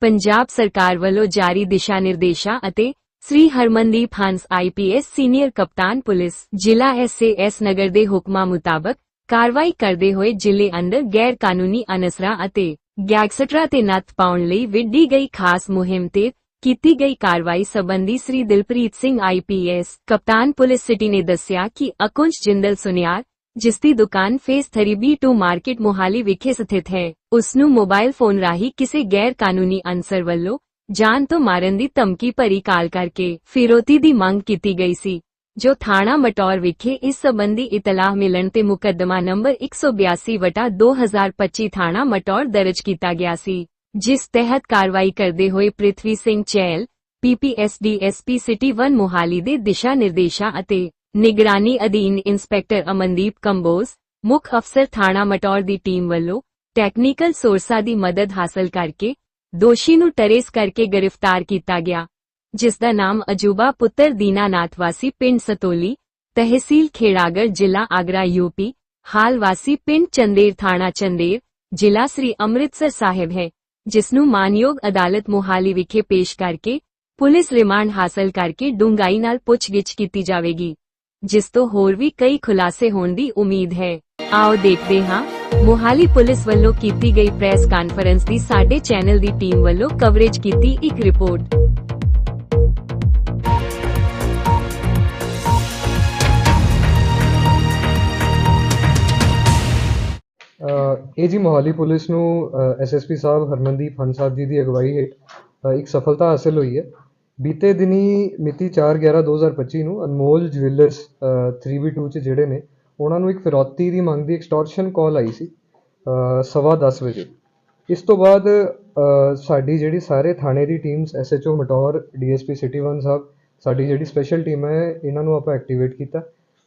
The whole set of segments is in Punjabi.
ਪੰਜਾਬ ਸਰਕਾਰ ਵੱਲੋਂ ਜਾਰੀ ਦਿਸ਼ਾ ਨਿਰਦੇਸ਼ਾਂ ਅਤੇ ਸ੍ਰੀ ਹਰਮਨਦੀਪ ਹੰਸ ਆਈਪੀਐਸ ਸੀਨੀਅਰ ਕਪਤਾਨ ਪੁਲਿਸ, ਜ਼ਿਲ੍ਹਾ ਐਸਏਐਸ ਨਗਰ ਦੇ ਹੁਕਮਾਂ ਮੁਤਾਬਕ ਕਾਰਵਾਈ ਕਰਦੇ ਹੋਏ ਜ਼ਿਲ੍ਹੇ ਅੰਦਰ ਗੈਰ ਕਾਨੂੰਨੀ ਅਨਸਰਾਂ ਅਤੇ ਗੈਂਗਸਟਰਾਂ ਤੇ ਨੱਥ ਪਾਉਣ ਲਈ ਵਿੱਢੀ ਗਈ ਖਾਸ ਮੁਹਿੰਮ ਤੇ ਕੀਤੀ ਗਈ ਕਾਰਵਾਈ ਸੰਬੰਧੀ ਸ੍ਰੀ ਦਿਲਪ੍ਰੀਤ ਸਿੰਘ ਆਈਪੀਐਸ ਕਪਤਾਨ ਪੁਲਿਸ ਸਿਟੀ ਨੇ ਦੱਸਿਆ ਕਿ ਅਕੁੰਜ ਜਿੰਦਲ ਸੁਨਿਆਰ ਜਿਸ ਦੀ ਦੁਕਾਨ ਫੇਸ 3B2 ਮਾਰਕੀਟ ਮੋਹਾਲੀ ਵਿਖੇ ਸਥਿਤ ਹੈ। ਉਸ ਨੂੰ ਮੋਬਾਈਲ ਫੋਨ ਰਾਹੀਂ ਕਿਸੇ ਗੈਰ ਕਾਨੂੰਨੀ ਅਨਸਰ ਵੱਲੋਂ ਜਾਨ ਤੋਂ ਮਾਰਨ ਦੀ ਧਮਕੀ ਭਰੀ ਕਾਲ ਕਰਕੇ ਫਿਰੋਤੀ ਦੀ ਮੰਗ ਕੀਤੀ ਗਈ ਸੀ, ਜੋ ਥਾਣਾ ਮਟੌਰ ਵਿਖੇ ਇਸ ਸੰਬੰਧੀ ਇਤਲਾਹ ਮਿਲਣ ਤੇ ਮੁਕੱਦਮਾ ਨੰਬਰ 182 ਵਟਾ 2025 ਥਾਣਾ ਮਟੌਰ ਦਰਜ ਕੀਤਾ ਗਿਆ ਸੀ, ਜਿਸ ਤਹਿਤ ਕਾਰਵਾਈ ਕਰਦੇ ਹੋਏ Prithvi Singh Chail PPS DSP city 1 Mohali ਦੇ ਦਿਸ਼ਾ ਨਿਰਦੇਸ਼ਾਂ ਅਤੇ ਨਿਗਰਾਨੀ ਅਧੀਨ ਇੰਸਪੈਕਟਰ ਅਮਨਦੀਪ ਕੰਬੋਜ, ਮੁੱਖ ਅਫਸਰ ਥਾਣਾ ਮਟੌਰ ਦੀ ਟੀਮ ਵੱਲੋਂ ਟੈਕਨੀਕਲ ਸੋਰਸਾਂ ਦੀ ਮਦਦ ਹਾਸਲ ਕਰਕੇ ਦੋਸ਼ੀ ਨੂੰ ਟਰੇਸ ਕਰਕੇ ਗ੍ਰਿਫਤਾਰ ਕੀਤਾ ਗਿਆ, ਜਿਸ ਦਾ ਨਾਮ ਅਜੂਬਾ ਪੁੱਤਰ ਦੀਨਾਨਾਥ ਵਾਸੀ ਪਿੰਡ ਸਤੋਲੀ, ਤਹਿਸੀਲ ਖੇੜਾਗੜ, ਜ਼ਿਲ੍ਹਾ ਆਗਰਾ ਯੂਪੀ ਹਾਲ ਵਾਸੀ ਪਿੰਡ ਚੰਦੇਰ, ਥਾਣਾ ਚੰਦੇਰ, ਜ਼ਿਲ੍ਹਾ ਸ੍ਰੀ ਅੰਮ੍ਰਿਤਸਰ ਸਾਹਿਬ ਹੈ, ਜਿਸ ਨੂੰ ਮਾਨਯੋਗ ਅਦਾਲਤ ਮੋਹਾਲੀ ਵਿਖੇ ਪੇਸ਼ ਕਰਕੇ ਪੁਲਿਸ ਰਿਮਾਂਡ ਹਾਸਲ ਕਰਕੇ ਡੂੰਘਾਈ ਨਾਲ ਪੁੱਛਗਿੱਛ ਕੀਤੀ ਜਾਵੇਗੀ। ਜਿਸ ਤੋਂ ਹੋਰ ਵੀ ਕਈ ਖੁਲਾਸੇ ਹੋਣ ਦੀ ਉਮੀਦ ਹੈ। ਆਓ ਦੇਖਦੇ ਹਾਂ। ਮੋਹਾਲੀ ਪੁਲਿਸ ਵੱਲੋਂ ਕੀਤੀ ਗਈ ਪ੍ਰੈਸ ਕਾਨਫਰੰਸ ਦੀ ਸਾਡੇ ਚੈਨਲ ਦੀ ਟੀਮ ਵੱਲੋਂ ਕਵਰੇਜ ਕੀਤੀ ਇੱਕ ਰਿਪੋਰਟ। ਇਹ ਜੀ ਮੋਹਾਲੀ ਪੁਲਿਸ ਨੂੰ ਐਸਐਸਪੀ ਸਾਹਿਬ ਹਰਮਨਦੀਪ ਹੰਸ ਸਾਹਿਬ ਜੀ ਦੀ ਅਗਵਾਈ ਹੇਠ ਇੱਕ ਸਫਲਤਾ ਹਾਸਲ ਹੋਈ ਹੈ। ਬੀਤੇ ਦਿਨੀ ਮਿਤੀ 4/11/2025 ਨੂੰ ਅਨਮੋਲ ਜੁਐਲਰਸ 3B2 ਚ ਜਿਹੜੇ ਨੇ, ਉਹਨਾਂ ਨੂੰ ਇੱਕ ਫਿਰੌਤੀ ਦੀ ਮੰਗ ਦੀ ਐਕਸਟੋਰਸ਼ਨ ਕਾਲ ਆਈ ਸੀ ਸਵਾ 10 ਵਜੇ। ਇਸ ਤੋਂ ਬਾਅਦ ਸਾਡੀ ਜਿਹੜੀ ਸਾਰੇ ਥਾਣੇ ਦੀ teams SHO Mataur DSP city 1 ਸਾਹਿਬ, ਸਾਡੀ ਜਿਹੜੀ ਸਪੈਸ਼ਲ ਟੀਮ ਹੈ, ਇਹਨਾਂ ਨੂੰ ਆਪਾਂ ਐਕਟੀਵੇਟ ਕੀਤਾ।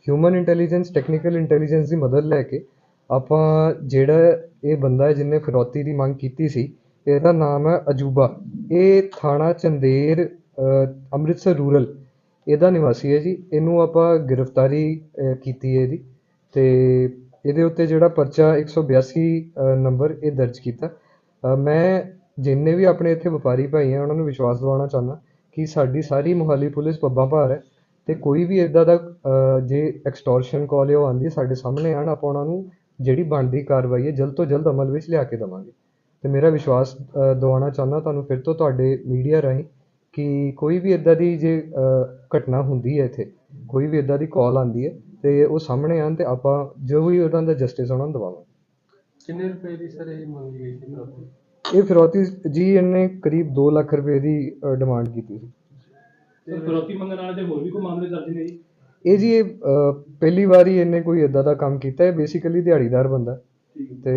ਹਿਊਮਨ ਇੰਟੈਲੀਜੈਂਸ ਟੈਕਨੀਕਲ ਇੰਟੈਲੀਜੈਂਸ ਦੀ ਮਦਦ ਲੈ ਕੇ ਆਪਾਂ ਜਿਹੜਾ ਇਹ ਬੰਦਾ ਹੈ, ਜਿਹਨੇ ਫਿਰੌਤੀ ਦੀ ਮੰਗ ਕੀਤੀ ਸੀ, ਇਹਦਾ ਨਾਮ ਹੈ ਅਜੂਬਾ। ਇਹ ਥਾਣਾ ਚੰਦੇਰ ਅੰਮ੍ਰਿਤਸਰ ਰੂਰਲ, ਇਹਦਾ ਨਿਵਾਸੀ ਹੈ ਜੀ। ਇਹਨੂੰ ਆਪਾਂ ਗ੍ਰਿਫਤਾਰੀ ਕੀਤੀ ਹੈ ਇਹਦੀ ਅਤੇ ਇਹਦੇ ਉੱਤੇ ਜਿਹੜਾ ਪਰਚਾ ਇੱਕ ਸੌ ਬਿਆਸੀ ਨੰਬਰ ਇਹ ਦਰਜ ਕੀਤਾ। ਮੈਂ ਜਿੰਨੇ ਵੀ ਆਪਣੇ ਇੱਥੇ ਵਪਾਰੀ ਭਾਈ ਆ, ਉਹਨਾਂ ਨੂੰ ਵਿਸ਼ਵਾਸ ਦਿਵਾਉਣਾ ਚਾਹੁੰਦਾ ਕਿ ਸਾਡੀ ਸਾਰੀ ਮੋਹਾਲੀ ਪੁਲਿਸ ਪੱਬਾਂ ਭਾਰ ਹੈ ਅਤੇ ਕੋਈ ਵੀ ਇੱਦਾਂ ਦਾ ਜੇ ਐਕਸਟੋਰਸ਼ਨ ਕਾਲ ਹੈ ਉਹ ਆਉਂਦੀ ਸਾਡੇ ਸਾਹਮਣੇ ਆਉਣ, ਆਪਾਂ ਉਹਨਾਂ ਨੂੰ ਜਿਹੜੀ ਬਣਦੀ ਕਾਰਵਾਈ ਹੈ, ਜਲਦ ਤੋਂ ਜਲਦ ਅਮਲ ਵਿੱਚ ਲਿਆ ਕੇ ਦੇਵਾਂਗੇ। ਅਤੇ ਮੇਰਾ ਵਿਸ਼ਵਾਸ ਦਿਵਾਉਣਾ ਚਾਹੁੰਦਾ ਤੁਹਾਨੂੰ, ਫਿਰ ਤੋਂ ਤੁਹਾਡੇ ਮੀਡੀਆ ਰਾਹੀਂ ਕਿ ਕੋਈ ਵੀ ਇਦਾਂ ਦੀ ਜੇ ਘਟਨਾ ਹੁੰਦੀ ਹੈ ਇੱਥੇ ਕੋਈ ਵੀ ਇਦਾਂ ਦੀ ਕਾਲ ਆਂਦੀ ਹੈ ਤੇ ਉਹ ਸਾਹਮਣੇ ਆਣ ਤੇ ਆਪਾਂ ਜੋ ਵੀ ਉਹਨਾਂ ਦਾ ਜਸਟਿਸ ਉਹਨਾਂ ਨੂੰ ਦਿਵਾਵਾਂਗੇ। ਕਿੰਨੇ ਰੁਪਏ ਦੀ ਸਰ ਇਹ ਮੰਗੀ ਗਈ ਸੀ ਫਿਰੌਤੀ ਇਹ ਫਿਰੌਤੀ ਜੀ ਇਹਨੇ ਕਰੀਬ 2 ਲੱਖ ਰੁਪਏ ਦੀ ਡਿਮਾਂਡ ਕੀਤੀ ਸੀ। ਤੇ ਫਿਰੌਤੀ ਮੰਗਣ ਵਾਲੇ ਦੇ ਹੋਰ ਵੀ ਕੋਈ ਮਾਮਲੇ ਦਰਜ ਨੇ ਜੀ? ਇਹ ਜੀ ਇਹ ਪਹਿਲੀ ਵਾਰ ਇਹਨੇ ਕੋਈ ਇਦਾਂ ਦਾ ਕੰਮ ਕੀਤਾ ਹੈ ਬੇਸਿਕਲੀ ਦਿਹਾੜੀਦਾਰ ਬੰਦਾ। ਤੇ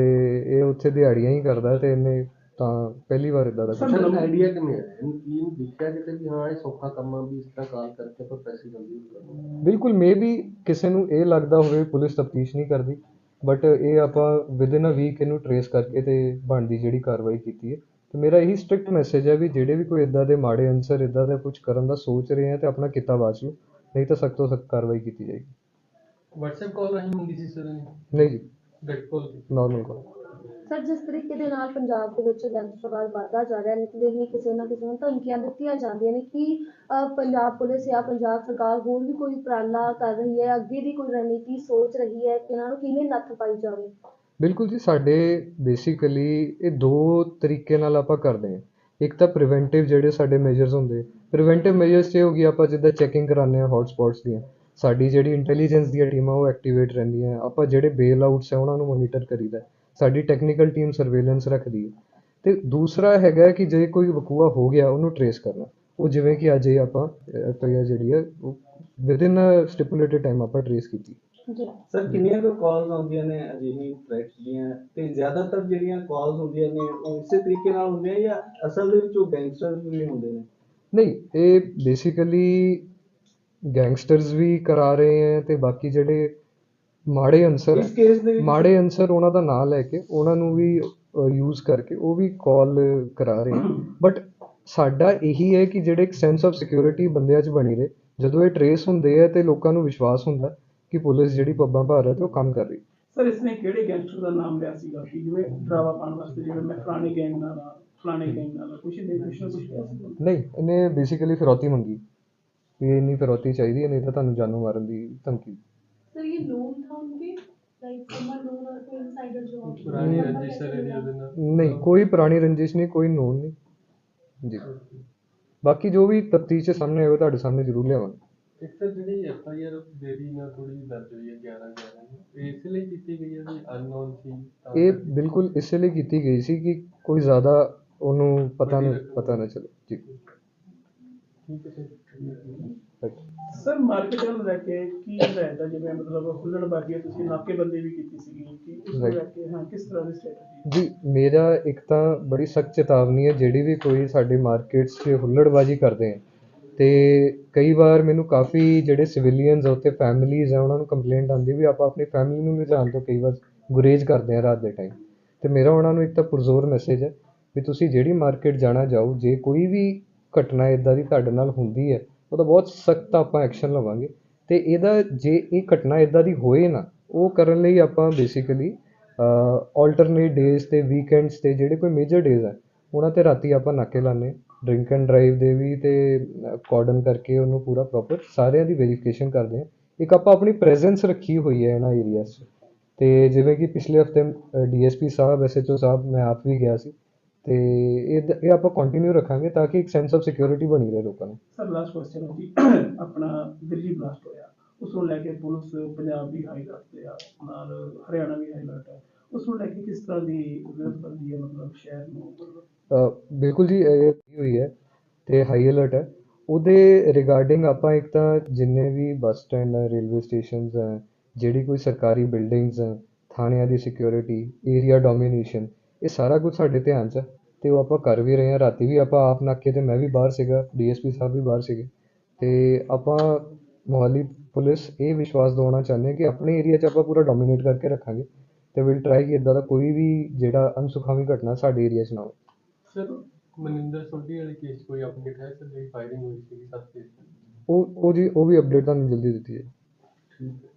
ਇਹ ਉੱਥੇ ਦਿਹਾੜੀਆਂ ਹੀ ਕਰਦਾ ਤੇ ਇਹਨੇ ਤਾਂ ਪਹਿਲੀ ਵਾਰ ਇਦਾਂ ਦਾ ਮੈਨੂੰ ਆਈਡੀਆ ਕਿਵੇਂ ਆਇਆ ਇਹਨੂੰ ਕੀ ਇਹਨੂੰ ਦੇਖਿਆ ਕਿਤੇ ਵੀ ਹਾਂ ਇਹ ਸੌਖਾ ਕੰਮ ਆ ਵੀ ਇਸ ਤਰ੍ਹਾਂ ਕਾਲ ਕਰਕੇ ਆਪਾਂ ਪੈਸੇ ਜਲਦੀ ਕਰਨਾ ਬਿਲਕੁਲ ਮੇਬੀ ਕਿਸੇ ਨੂੰ ਇਹ ਲੱਗਦਾ ਹੋਵੇ ਪੁਲਿਸ ਤਫਤੀਸ਼ ਨਹੀਂ ਕਰਦੀ ਬਟ ਇਹ ਆਪਾਂ ਵਿਦਿਨ ਅ ਵੀਕ ਇਹਨੂੰ ਟਰੇਸ ਕਰਕੇ ਤੇ ਬਣਦੀ ਜਿਹੜੀ ਕਾਰਵਾਈ ਕੀਤੀ ਹੈ। ਤੇ ਮੇਰਾ ਇਹੀ ਸਟ੍ਰਿਕਟ ਮੈਸੇਜ ਹੈ ਵੀ ਜਿਹੜੇ ਵੀ ਕੋਈ ਇਦਾਂ ਦੇ ਮਾੜੇ ਅਨਸਰ ਇਦਾਂ ਦਾ ਕੁਝ ਕਰਨ ਦਾ ਸੋਚ ਰਹੇ ਆ ਤੇ ਆਪਣਾ ਕਿੱਤਾ ਬਾਚ ਲਓ ਨਹੀਂ ਤਾਂ ਸਖਤ ਤੋਂ ਸਖਤ ਕਾਰਵਾਈ ਕੀਤੀ ਜਾਏਗੀ। WhatsApp ਕਾਲ ਰਾਹੀਂ ਮੰਗੀ ਸੀ ਸਰ ਨਹੀਂ ਜੀ। ਕਾਲ ਨਾਰਮਲ ਕਾਲ ਸਰ ਜਿਸ ਤਰੀਕੇ ਦੇ ਨਾਲ ਪੰਜਾਬ ਦੇ ਵਿੱਚ ਗੈਂਗਸਟਰਵਾਦ ਵੱਧਦਾ ਜਾ ਰਿਹਾ ਨਿਤਦੇ ਹੀ ਕਿਸੇ ਨਾ ਕਿਸੇ ਨੂੰ ਧਮਕੀਆਂ ਦਿੱਤੀਆਂ ਜਾਂਦੀਆਂ ਨੇ ਕਿ ਅਹ, ਪੰਜਾਬ ਪੁਲਿਸ ਜਾਂ ਪੰਜਾਬ ਸਰਕਾਰ ਹੋਰ ਵੀ ਕੋਈ ਉਪਰਾਲਾ ਕਰ ਰਹੀ ਹੈ ਅੱਗੇ ਦੀ ਕੋਈ ਰਣਨੀਤੀ ਸੋਚ ਰਹੀ ਹੈ ਕਿ ਇਹਨਾਂ ਨੂੰ ਕਿਵੇਂ ਨੱਥ ਪਾਈ ਜਾਵੇ? ਬਿਲਕੁਲ ਜੀ ਸਾਡੇ ਬੇਸਿਕਲੀ ਇਹ ਦੋ ਤਰੀਕੇ ਨਾਲ ਆਪਾਂ ਕਰਦੇ ਹਾਂ। ਇੱਕ ਤਾਂ ਪ੍ਰੀਵੈਂਟਿਵ ਜਿਹੜੇ ਸਾਡੇ ਮੇਜਰਸ ਹੁੰਦੇ। ਪ੍ਰੀਵੈਂਟਿਵ ਮੇਜਰਸ 'ਚ ਇਹ ਹੋ ਗਈ ਆਪਾਂ ਜਿੱਦਾਂ ਚੈਕਿੰਗ ਕਰਾਉਂਦੇ ਹਾਂ ਹੌਟ ਸਪੌਟਸ ਦੀਆਂ। ਸਾਡੀ ਜਿਹੜੀ ਇੰਟੈਲੀਜੈਂਸ ਦੀਆਂ ਟੀਮਾਂ ਉਹ ਐਕਟੀਵੇਟ ਰਹਿੰਦੀਆਂ। ਆਪਾਂ ਜਿਹੜੇ ਬੇਲ ਆਊਟਸ ਹੈ ਉਹਨਾਂ ਨੂੰ ਮੋਨੀਟਰ ਕਰੀਦਾ। ਸਾਡੀ ਟੈਕਨੀਕਲ ਟੀਮ ਸਰਵੇਲੈਂਸ ਰੱਖਦੀ ਹੈ। ਤੇ ਦੂਸਰਾ ਹੈਗਾ ਕਿ ਜੇ ਕੋਈ ਵਕੂਆ ਹੋ ਗਿਆ ਉਹਨੂੰ ਟਰੇਸ ਕਰਨਾ। ਉਹ ਜਿਵੇਂ ਕਿ ਅੱਜ ਇਹ ਆਪਾਂ ਐਫਆਈਆਰ ਜਿਹੜੀ ਹੈ ਵਿਦਿਨ ਸਟਿਪੂਲੇਟਡ ਟਾਈਮ ਆਪਾਂ ਟਰੇਸ ਕੀਤੀ। ਜੀ। ਸਰ ਕਿੰਨੀਆਂ ਕੁ ਕਾਲਸ ਆਉਂਦੀਆਂ ਨੇ ਅਜਿਹੀ ਥ੍ਰੈਟਸ ਦੀਆਂ? ਤੇ ਜ਼ਿਆਦਾਤਰ ਜਿਹੜੀਆਂ ਕਾਲਸ ਹੁੰਦੀਆਂ ਨੇ ਉਹ ਇਸੇ ਤਰੀਕੇ ਨਾਲ ਹੁੰਦੀਆਂ ਜਾਂ ਅਸਲ ਦੇ ਵਿੱਚ ਉਹ ਗੈਂਗਸਟਰਸ ਵੀ ਹੁੰਦੇ ਨੇ? ਨਹੀਂ ਇਹ ਬੇਸਿਕਲੀ ਗੈਂਗਸਟਰਸ ਵੀ ਕਰਾ ਰਹੇ ਹੈ ਤੇ ਬਾਕੀ ਜਿਹੜੇ ਮਾੜੇ ਅਨਸਰ ਇਸ ਕੇਸ ਦੇ ਵਿੱਚ ਮਾੜੇ ਅਨਸਰ ਉਹਨਾਂ ਦਾ ਨਾਂ ਲੈ ਕੇ ਉਹਨਾਂ ਨੂੰ ਵੀ ਯੂਜ਼ ਕਰਕੇ ਉਹ ਵੀ ਕਾਲ ਕਰਾ ਰਹੇ ਬਟ ਸਾਡਾ ਇਹੀ ਹੈ ਕਿ ਜਿਹੜੇ ਇੱਕ ਸੈਂਸ ਆਫ ਸਿਕਿਉਰਿਟੀ ਬੰਦਿਆਂ 'ਚ ਬਣੀ ਰਹੇ ਜਦੋਂ ਇਹ ਟਰੇਸ ਹੁੰਦੇ ਆ ਤੇ ਲੋਕਾਂ ਨੂੰ ਵਿਸ਼ਵਾਸ ਹੁੰਦਾ ਕਿ ਪੁਲਿਸ ਜਿਹੜੀ ਪੱਬਾਂ ਭਾਰ ਹੈ ਤੇ ਉਹ ਕੰਮ ਕਰ ਰਹੀ। ਸਰ ਇਸਨੇ ਕਿਹੜੇ ਗੈਂਗਸਟਰ ਦਾ ਨਾਮ ਲਿਆ ਸੀਗਾ ਕਿ ਜਿਵੇਂ ਡਰਾਵਾ ਪਾਉਣ ਵਾਸਤੇ ਜਿਵੇਂ ਮੈਂ ਫਲਾਣੇ ਗੈਂਗ ਨਾਲ ਆ ਫਲਾਣੇ ਗੈਂਗ ਨਾਲ ਆ, ਕੁਛ ਨੇ ਕੁਛ ਨਾ ਨਹੀਂ ਇਹਨੇ ਬੇਸਿਕਲੀ ਫਿਰੌਤੀ ਮੰਗੀ। ਵੀ ਇੰਨੀ ਫਿਰੌਤੀ ਚਾਹੀਦੀ ਹੈ ਨਹੀਂ ਤਾਂ ਤੁਹਾਨੂੰ ਜਾਨੋਂ ਮਾਰਨ ਦੀ ਧਮਕੀ। सर ये लोन था उनके लाइक समर लोन और कोई इनसाइडर जॉब ਪੁਰਾਣੀ ਰੰਜਿਸ਼ ਹੈ ਇਹਦੀ ਉਹਦੇ ਨਾਲ ਨਹੀਂ ਕੋਈ ਪੁਰਾਣੀ ਰੰਜਿਸ਼ ਨਹੀਂ ਕੋਈ ਨੋਨ ਨਹੀਂ ਜੀ ਬਾਕੀ ਜੋ ਵੀ ਤਫਤੀਸ਼ ਚ ਸਾਹਮਣੇ ਆਏਗਾ ਤੁਹਾਡੇ ਸਾਹਮਣੇ ਜ਼ਰੂਰ ਲਿਆਵਾਂਗੇ ਇੱਕ ਤਾਂ ਜਿਹੜੀ ਐਫ ਆਈ ਆਰ ਦੇਰੀ ਨਾਲ ਥੋੜੀ ਦਰਜ ਹੋਈ ਹੈ 11 11 ਨੂੰ ਇਹ ਇਸ ਲਈ ਕੀਤੀ ਗਈ ਹੈ ਵੀ ਅਨਨੋਨ ਸੀ ਤਾਂ ਇਹ ਕਰਕੇ। ਬਿਲਕੁਲ ਇਸੇ ਲਈ ਕੀਤੀ ਗਈ ਸੀ ਕਿ ਕੋਈ ਜ਼ਿਆਦਾ ਉਹਨੂੰ ਪਤਾ ਨਾ ਪਤਾ ਨਾ ਚੱਲੇ ਜੀ ਠੀਕ ਹੈ ਸਰ right. ਸਰ ਮਾਰਕੀਟ ਨੂੰ ਲੈ ਕੇ ਕੀ ਰਹਿਦਾ ਜਿਵੇਂ ਮਤਲਬ ਹੁੱਲੜਬਾਜ਼ੀ ਤੁਸੀਂ ਨਾਕੇਬੰਦੀ ਵੀ ਕੀਤੀ ਸੀਗੀ ਕਿ ਉਸ ਨੂੰ. ਲੈ ਕੇ ਹਾਂ ਕਿਸ ਤਰ੍ਹਾਂ ਦੀ ਸਟ੍ਰੈਟਜੀ ਜੀ ਮੇਰਾ ਇੱਕ ਤਾਂ ਬੜੀ ਸਖਤ ਚੇਤਾਵਨੀ ਹੈ ਜਿਹੜੀ ਵੀ ਕੋਈ ਸਾਡੀ ਮਾਰਕੀਟਸ 'ਚ ਹੁੱਲੜਬਾਜੀ ਕਰਦੇ ਆ। ਤੇ ਕਈ ਵਾਰ ਮੈਨੂੰ ਕਾਫੀ ਜਿਹੜੇ ਸਿਵਿਲੀਅਨਸ ਆ ਉੱਥੇ ਫੈਮਿਲੀਜ਼ ਆ ਉਹਨਾਂ ਨੂੰ ਕੰਪਲੇਂਟ ਆਉਂਦੀ ਵੀ ਆਪਾਂ ਆਪਣੀ ਫੈਮਿਲੀ ਨੂੰ ਲਿਜਾਣ ਤੋਂ ਕਈ ਵਾਰ ਗੁਰੇਜ਼ ਕਰਦੇ ਆ ਰਾਤ ਦੇ ਟਾਈਮ ਤੇ ਮੇਰਾ ਉਹਨਾਂ ਨੂੰ ਇੱਕ ਤਾਂ ਪੁਰਜ਼ੋਰ ਮੈਸੇਜ ਹੈ ਵੀ ਤੁਸੀਂ ਜਿਹੜੀ ਮਾਰਕੀਟ ਜਾਣਾ ਜਾਓ ਜੇ ਕੋਈ ਵੀ ਘਟਨਾ ਇਦਾਂ ਦੀ ਤੁਹਾਡੇ ਨਾਲ ਹੁੰਦੀ ਹੈ ਉਹਦਾ ਬਹੁਤ ਸਖਤ ਆਪਾਂ ਐਕਸ਼ਨ ਲਵਾਂਗੇ। ਅਤੇ ਇਹਦਾ ਜੇ ਇਹ ਘਟਨਾ ਇੱਦਾਂ ਦੀ ਹੋਏ ਨਾ, ਉਹ ਕਰਨ ਲਈ ਆਪਾਂ ਬੇਸਿਕਲੀ ਆਲਟਰਨੇਟ ਡੇਜ਼ ਤੇ ਵੀਕਐਂਡਸ ਤੇ ਜਿਹੜੇ ਕੋਈ ਮੇਜਰ ਡੇਜ਼ ਹੈ ਉਹਨਾਂ ਤੇ ਰਾਤੀ ਆਪਾਂ ਨਾਕੇ ਲਾਉਂਦੇ ਡਰਿੰਕ ਐਂਡ ਡਰਾਈਵ ਦੇ ਵੀ ਅਤੇ ਕਾਰਡਨ ਕਰਕੇ ਉਹਨੂੰ ਪੂਰਾ ਪ੍ਰੋਪਰ ਸਾਰਿਆਂ ਦੀ ਵੈਰੀਫਿਕੇਸ਼ਨ ਕਰਦੇ ਹਾਂ। ਇੱਕ ਆਪਾਂ ਆਪਣੀ ਪ੍ਰੈਜ਼ੈਂਸ ਰੱਖੀ ਹੋਈ ਹੈ ਇਹਨਾਂ ਏਰੀਆਸ 'ਚ। ਅਤੇ ਜਿਵੇਂ ਕਿ ਪਿਛਲੇ ਹਫ਼ਤੇ ਡੀ ਐੱਸ ਪੀ ਸਾਹਿਬ ਐੱਸ ਐੱਚ ਓ ਸਾਹਿਬ, ਮੈਂ ਆਪ ਵੀ ਗਿਆ ਸੀ। ਤੇ ਇਹ ਇਹ ਆਪਾਂ ਕੰਟੀਨਿਊ ਰੱਖਾਂਗੇ ਤਾਂ ਕਿ ਇੱਕ ਸੈਂਸ ਆਫ ਸਿਕਿਉਰਿਟੀ ਬਣੀ ਰਹੇ ਲੋਕਾਂ ਨੂੰ। ਸਰ ਲਾਸਟ ਕੁਐਸਚਨ ਜੀ। ਆਪਣਾ ਦਿੱਲੀ ਬਲਾਸਟ ਹੋਇਆ। ਉਸ ਨੂੰ ਲੈ ਕੇ ਪੁਲਿਸ ਪੰਜਾਬ ਵੀ ਹਾਈ ਅਲਰਟ ਤੇ ਆ ਨਾਲ ਹਰਿਆਣਾ ਵੀ ਹਾਈ ਅਲਰਟ ਹੈ। ਉਸ ਨੂੰ ਲੈ ਕੇ ਕਿਸ ਤਰ੍ਹਾਂ ਦੀ ਵਿਵਸਥਾ ਹੈ ਮਤਲਬ ਸ਼ਹਿਰ ਨੂੰ ਬਿਲਕੁਲ ਜੀ ਇਹ ਹੋਈ ਹੈ ਤੇ ਹਾਈ ਅਲਰਟ ਹੈ। ਉਹਦੇ ਰਿਗਾਰਡਿੰਗ ਆਪਾਂ ਇੱਕ ਤਾਂ ਜਿੰਨੇ ਵੀ ਬੱਸ ਸਟੈਂਡ ਹੈ ਰੇਲਵੇ ਸਟੇਸ਼ਨਸ ਹੈ ਜਿਹੜੀ ਕੋਈ ਸਰਕਾਰੀ ਬਿਲਡਿੰਗਸ ਹੈ ਥਾਣਿਆਂ ਦੀ ਸਿਕਿਉਰਿਟੀ ਏਰੀਆ ਡੋਮੀਨੇਸ਼ਨ ਇਹ ਸਾਰਾ ਕੁਝ ਸਾਡੇ ਧਿਆਨ 'ਚ ਹੈ ਤੇ ਉਹ ਆਪਾਂ ਕਰ ਵੀ ਰਹੇ ਹਾਂ। ਰਾਤੀ ਵੀ ਆਪਾਂ ਆਪ ਨਾਕੇ ਤੇ ਮੈਂ ਵੀ ਬਾਹਰ ਸੀਗਾ ਡੀਐਸਪੀ ਸਾਹਿਬ ਵੀ ਬਾਹਰ ਸੀਗੇ। ਤੇ ਆਪਾਂ ਮੋਹਾਲੀ ਪੁਲਿਸ ਇਹ ਵਿਸ਼ਵਾਸ ਦਿਵਾਉਣਾ ਚਾਹੁੰਦੇ ਕਿ ਆਪਣੇ ਏਰੀਆ 'ਚ ਆਪਾਂ ਪੂਰਾ ਡੋਮੀਨੇਟ ਕਰਕੇ ਰੱਖਾਂਗੇ ਤੇ ਵਿਲ ਟਰਾਈ ਕਿ ਇਦਾਂ ਦਾ ਕੋਈ ਵੀ ਜਿਹੜਾ ਅਨਸੁਖਾਵੀ ਘਟਨਾ ਸਾਡੇ ਏਰੀਆ 'ਚ ਨਾ ਹੋਵੇ। ਸਰ ਮਨਿੰਦਰ ਸੋਢੀ ਵਾਲੇ ਕੇਸ ਕੋਈ ਅਪਡੇਟ ਹੈ? ਸਰ ਜਿਹੜੀ ਫਾਇਰਿੰਗ ਹੋਈ ਸੀ ਸੱਤ ਕੇਸ ਉਹ ਉਹ ਜੀ ਉਹ ਵੀ ਅਪਡੇਟ ਤੁਹਾਨੂੰ ਜਲਦੀ ਦਿੱਤੀ ਹੈ ਠੀਕ ਹੈ।